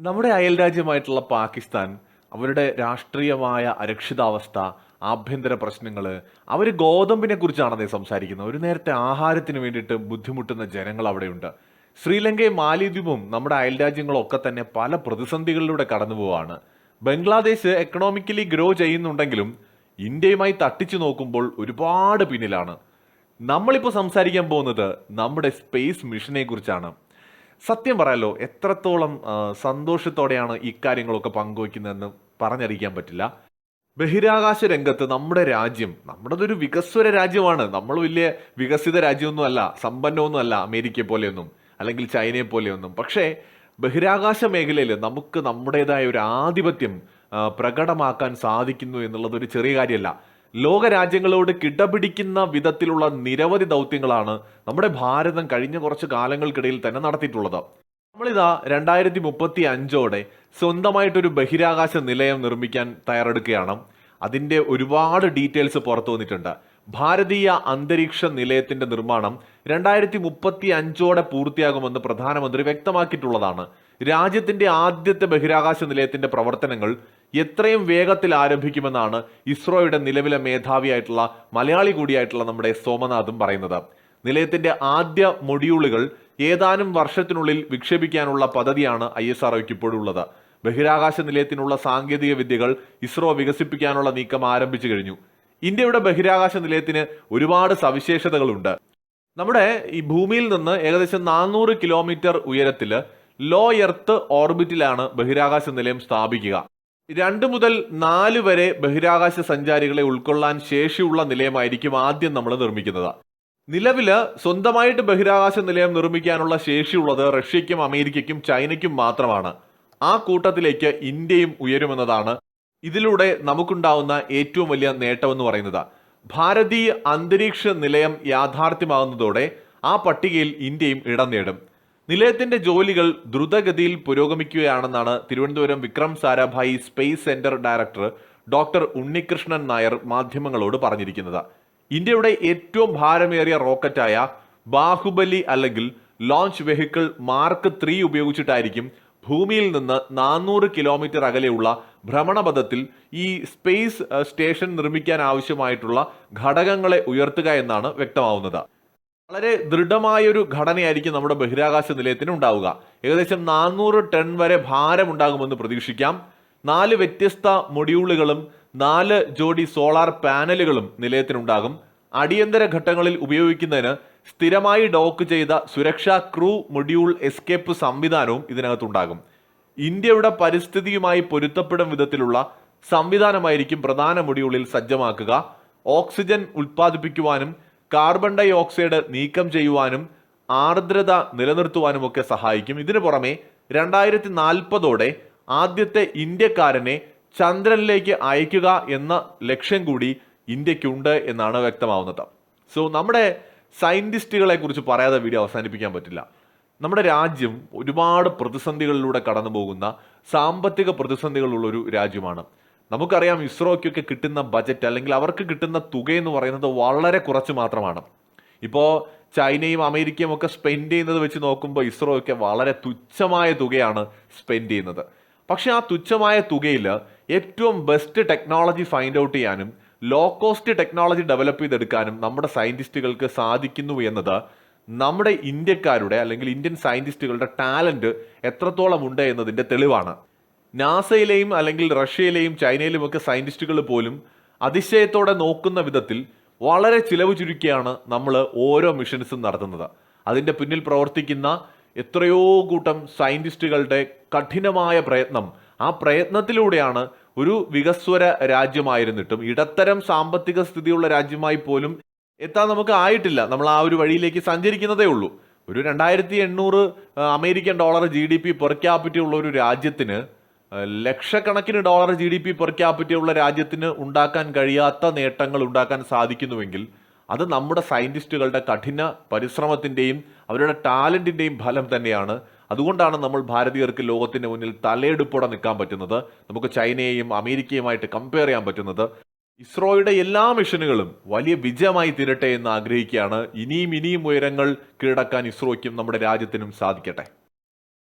നമ്മുടെ അയൽ രാജ്യമായിട്ടുള്ള പാകിസ്ഥാൻ അവരുടെ രാഷ്ട്രീയമായ അരക്ഷിതാവസ്ഥ ആഭ്യന്തര പ്രശ്നങ്ങൾ അവർ ഗോതമ്പിനെ കുറിച്ചാണെന്നേ സംസാരിക്കുന്നത്. ഒരു നേരത്തെ ആഹാരത്തിന് വേണ്ടിയിട്ട് ബുദ്ധിമുട്ടുന്ന ജനങ്ങൾ അവിടെയുണ്ട്. ശ്രീലങ്കയും മാലിദ്വീപും നമ്മുടെ അയൽ രാജ്യങ്ങളും ഒക്കെ തന്നെ പല പ്രതിസന്ധികളിലൂടെ കടന്നു പോവാണ്. ബംഗ്ലാദേശ് എക്കണോമിക്കലി ഗ്രോ ചെയ്യുന്നുണ്ടെങ്കിലും ഇന്ത്യയുമായി തട്ടിച്ചു നോക്കുമ്പോൾ ഒരുപാട് പിന്നിലാണ്. നമ്മളിപ്പോൾ സംസാരിക്കാൻ പോകുന്നത് നമ്മുടെ സ്പേസ് മിഷനെ കുറിച്ചാണ്. സത്യം പറയാലോ എത്രത്തോളം സന്തോഷത്തോടെയാണ് ഇക്കാര്യങ്ങളൊക്കെ പങ്കുവയ്ക്കുന്നതെന്ന് പറഞ്ഞറിയിക്കാൻ പറ്റില്ല. ബഹിരാകാശ രംഗത്ത് നമ്മുടെ രാജ്യം നമ്മുടേതൊരു വികസ്വര രാജ്യമാണ്. നമ്മൾ വലിയ വികസിത രാജ്യമൊന്നും അല്ല സമ്പന്നമൊന്നും അല്ല അമേരിക്കയെ പോലെയൊന്നും അല്ലെങ്കിൽ ചൈനയെ പോലെയൊന്നും. പക്ഷേ ബഹിരാകാശ മേഖലയിൽ നമുക്ക് നമ്മുടേതായ ഒരു ആധിപത്യം പ്രകടമാക്കാൻ സാധിക്കുന്നു എന്നുള്ളത് ഒരു ചെറിയ കാര്യമല്ല. ലോക രാജ്യങ്ങളോട് കിടപിടിക്കുന്ന വിധത്തിലുള്ള നിരവധി ദൗത്യങ്ങളാണ് നമ്മുടെ ഭാരതം കഴിഞ്ഞ കുറച്ച് കാലങ്ങൾക്കിടയിൽ തന്നെ നടത്തിയിട്ടുള്ളത്. നമ്മളിതാ രണ്ടായിരത്തി മുപ്പത്തി അഞ്ചോടെ സ്വന്തമായിട്ടൊരു ബഹിരാകാശ നിലയം നിർമ്മിക്കാൻ തയ്യാറെടുക്കുകയാണ്. അതിന്റെ ഒരുപാട് ഡീറ്റെയിൽസ് പുറത്തു വന്നിട്ടുണ്ട്. ഭാരതീയ അന്തരീക്ഷ നിലയത്തിന്റെ നിർമ്മാണം രണ്ടായിരത്തി മുപ്പത്തി അഞ്ചോടെ പൂർത്തിയാകുമെന്ന് പ്രധാനമന്ത്രി വ്യക്തമാക്കിയിട്ടുള്ളതാണ്. രാജ്യത്തിന്റെ ആദ്യത്തെ ബഹിരാകാശ നിലയത്തിന്റെ പ്രവർത്തനങ്ങൾ എത്രയും വേഗത്തിൽ ആരംഭിക്കുമെന്നാണ് ഇസ്രോയുടെ നിലവിലെ മേധാവിയായിട്ടുള്ള മലയാളി കൂടിയായിട്ടുള്ള നമ്മുടെ സോമനാഥും പറയുന്നത്. നിലയത്തിന്റെ ആദ്യ മൊഡ്യൂളുകൾ ഏതാനും വർഷത്തിനുള്ളിൽ വിക്ഷേപിക്കാനുള്ള പദ്ധതിയാണ് ഐ എസ് ആർഒയ്ക്ക് ഇപ്പോഴുള്ളത് ബഹിരാകാശ നിലയത്തിനുള്ള സാങ്കേതിക വിദ്യകൾ ഇസ്രോ വികസിപ്പിക്കാനുള്ള നീക്കം ആരംഭിച്ചു കഴിഞ്ഞു. ഇന്ത്യയുടെ ബഹിരാകാശ നിലയത്തിന് ഒരുപാട് സവിശേഷതകളുണ്ട്. നമ്മുടെ ഈ ഭൂമിയിൽ നിന്ന് ഏകദേശം നാനൂറ് കിലോമീറ്റർ ഉയരത്തിൽ ലോ എർത്ത് ഓർബിറ്റിലാണ് ബഹിരാകാശ നിലയം സ്ഥാപിക്കുക. രണ്ട് മുതൽ നാല് വരെ ബഹിരാകാശ സഞ്ചാരികളെ ഉൾക്കൊള്ളാൻ ശേഷിയുള്ള നിലയമായിരിക്കും ആദ്യം നമ്മൾ നിർമ്മിക്കുന്നത്. നിലവിൽ സ്വന്തമായിട്ട് ബഹിരാകാശ നിലയം നിർമ്മിക്കാനുള്ള ശേഷിയുള്ളത് റഷ്യയ്ക്കും അമേരിക്കയ്ക്കും ചൈനയ്ക്കും മാത്രമാണ്. ആ കൂട്ടത്തിലേക്ക് ഇന്ത്യയും ഉയരുമെന്നതാണ് ഇതിലൂടെ നമുക്കുണ്ടാവുന്ന ഏറ്റവും വലിയ നേട്ടമെന്ന് പറയുന്നത്. ഭാരതീയ അന്തരീക്ഷ നിലയം യാഥാർത്ഥ്യമാകുന്നതോടെ ആ പട്ടികയിൽ ഇന്ത്യയും ഇടം നേടും. നിലയത്തിന്റെ ജോലികൾ ദ്രുതഗതിയിൽ പുരോഗമിക്കുകയാണെന്നാണ് Thiruvananthapuram Vikram Sarabhai space centre director doctor Unnikrishnan Nair മാധ്യമങ്ങളോട് പറഞ്ഞിരിക്കുന്നത്. ഇന്ത്യയുടെ ഏറ്റവും ഭാരമേറിയ റോക്കറ്റായ ബാഹുബലി അല്ലെങ്കിൽ ലോഞ്ച് വെഹിക്കിൾ മാർക്ക് ത്രീ ഉപയോഗിച്ചിട്ടായിരിക്കും ഭൂമിയിൽ നിന്ന് നാനൂറ് കിലോമീറ്റർ അകലെയുള്ള ഭ്രമണപഥത്തിൽ ഈ സ്പേസ് സ്റ്റേഷൻ നിർമ്മിക്കാൻ ആവശ്യമായിട്ടുള്ള ഘടകങ്ങളെ ഉയർത്തുക എന്നാണ് വ്യക്തമാവുന്നത്. വളരെ ദൃഢമായൊരു ഘടനയായിരിക്കും നമ്മുടെ ബഹിരാകാശ നിലയത്തിന് ഉണ്ടാവുക. ഏകദേശം നാനൂറ് ടൺ വരെ ഭാരമുണ്ടാകുമെന്ന് പ്രതീക്ഷിക്കാം. നാല് വ്യത്യസ്ത മൊഡ്യൂളുകളും നാല് ജോഡി സോളാർ പാനലുകളും നിലയത്തിനുണ്ടാകും. അടിയന്തര ഘട്ടങ്ങളിൽ ഉപയോഗിക്കുന്നതിന് സ്ഥിരമായി ഡോക്ക് ചെയ്ത സുരക്ഷാ ക്രൂ മൊഡ്യൂൾ എസ്കേപ്പ് സംവിധാനവും ഇതിനകത്തുണ്ടാകും. ഇന്ത്യയുടെ പരിസ്ഥിതിയുമായി പൊരുത്തപ്പെടും വിധത്തിലുള്ള സംവിധാനമായിരിക്കും പ്രധാന മൊഡ്യൂളിൽ സജ്ജമാക്കുക. ഓക്സിജൻ ഉൽപ്പാദിപ്പിക്കുവാനും കാർബൺ ഡൈ ഓക്സൈഡ് നീക്കം ചെയ്യുവാനും ആർദ്രത നിലനിർത്തുവാനും ഒക്കെ സഹായിക്കും. ഇതിനു പുറമെ രണ്ടായിരത്തി നാൽപ്പതോടെ ആദ്യത്തെ ഇന്ത്യക്കാരനെ ചന്ദ്രനിലേക്ക് അയക്കുക എന്ന ലക്ഷ്യം കൂടി ഇന്ത്യക്കുണ്ട് എന്നാണ് വ്യക്തമാവുന്നത്. സോ നമ്മുടെ സയന്റിസ്റ്റുകളെ കുറിച്ച് പറയാതെ വീഡിയോ അവസാനിപ്പിക്കാൻ പറ്റില്ല. നമ്മുടെ രാജ്യം ഒരുപാട് പ്രതിസന്ധികളിലൂടെ കടന്നു പോകുന്ന സാമ്പത്തിക പ്രതിസന്ധികളുള്ളൊരു രാജ്യമാണ്. നമുക്കറിയാം ഇസ്രോയ്ക്കൊക്കെ കിട്ടുന്ന ബജറ്റ് അല്ലെങ്കിൽ അവർക്ക് കിട്ടുന്ന തുക എന്ന് പറയുന്നത് വളരെ കുറച്ച് മാത്രമാണ്. ഇപ്പോൾ ചൈനയും അമേരിക്കയും ഒക്കെ സ്പെൻഡ് ചെയ്യുന്നത് വെച്ച് നോക്കുമ്പോൾ ഇസ്രോ ഒക്കെ വളരെ തുച്ഛമായ തുകയാണ് സ്പെൻഡ് ചെയ്യുന്നത്. പക്ഷേ ആ തുച്ഛമായ തുകയിൽ ഏറ്റവും ബെസ്റ്റ് ടെക്നോളജി ഫൈൻഡ് ഔട്ട് ചെയ്യാനും ലോ കോസ്റ്റ് ടെക്നോളജി ഡെവലപ്പ് ചെയ്തെടുക്കാനും നമ്മുടെ സയന്റിസ്റ്റുകൾക്ക് സാധിക്കുന്നു എന്നത് നമ്മുടെ ഇന്ത്യക്കാരുടെ അല്ലെങ്കിൽ ഇന്ത്യൻ സയന്റിസ്റ്റുകളുടെ ടാലന്റ് എത്രത്തോളം ഉണ്ട് എന്നതിന്റെ തെളിവാണ്. നാസയിലെയും അല്ലെങ്കിൽ റഷ്യയിലെയും ചൈനയിലും ഒക്കെ സയന്റിസ്റ്റുകൾ പോലും അതിശയത്തോടെ നോക്കുന്ന വിധത്തിൽ വളരെ ചിലവ് ചുരുക്കിയാണ് നമ്മൾ ഓരോ മിഷൻസും നടത്തുന്നത്. അതിന്റെ പിന്നിൽ പ്രവർത്തിക്കുന്ന എത്രയോ കൂട്ടം സയന്റിസ്റ്റുകളുടെ കഠിനമായ പ്രയത്നം. ആ പ്രയത്നത്തിലൂടെയാണ് ഒരു വികസ്വര രാജ്യമായിരുന്നിട്ടും ഇടത്തരം സാമ്പത്തിക സ്ഥിതിയുള്ള രാജ്യമായി പോലും എത്താൻ നമുക്ക് ആയിട്ടില്ല. നമ്മൾ ആ ഒരു വഴിയിലേക്ക് സഞ്ചരിക്കുന്നതേ ഉള്ളൂ. ഒരു രണ്ടായിരത്തി എണ്ണൂറ് American dollar G D P per capita ഉള്ള ഒരു രാജ്യത്തിന് ലക്ഷക്കണക്കിന് dollar G D P per capita ഉള്ള രാജ്യത്തിന് ഉണ്ടാക്കാൻ കഴിയാത്ത നേട്ടങ്ങൾ ഉണ്ടാക്കാൻ സാധിക്കുന്നുവെങ്കിൽ അത് നമ്മുടെ സയന്റിസ്റ്റുകളുടെ കഠിന പരിശ്രമത്തിന്റെയും അവരുടെ ടാലന്റിന്റെയും ഫലം തന്നെയാണ്. അതുകൊണ്ടാണ് നമ്മൾ ഭാരതീയർക്ക് ലോകത്തിന്റെ മുന്നിൽ തലയെടുപ്പോടെ നിൽക്കാൻ പറ്റുന്നത്. നമുക്ക് ചൈനയെയും അമേരിക്കയുമായിട്ട് കമ്പയർ ചെയ്യാൻ പറ്റുന്നത്. ഇസ്രോയുടെ എല്ലാ മിഷനുകളും വലിയ വിജയമായി തീരട്ടെ എന്ന് ആഗ്രഹിക്കുകയാണ്. ഇനിയും ഇനിയും ഉയരങ്ങൾ കീഴടക്കാൻ ഇസ്രോയ്ക്കും നമ്മുടെ രാജ്യത്തിനും സാധിക്കട്ടെ.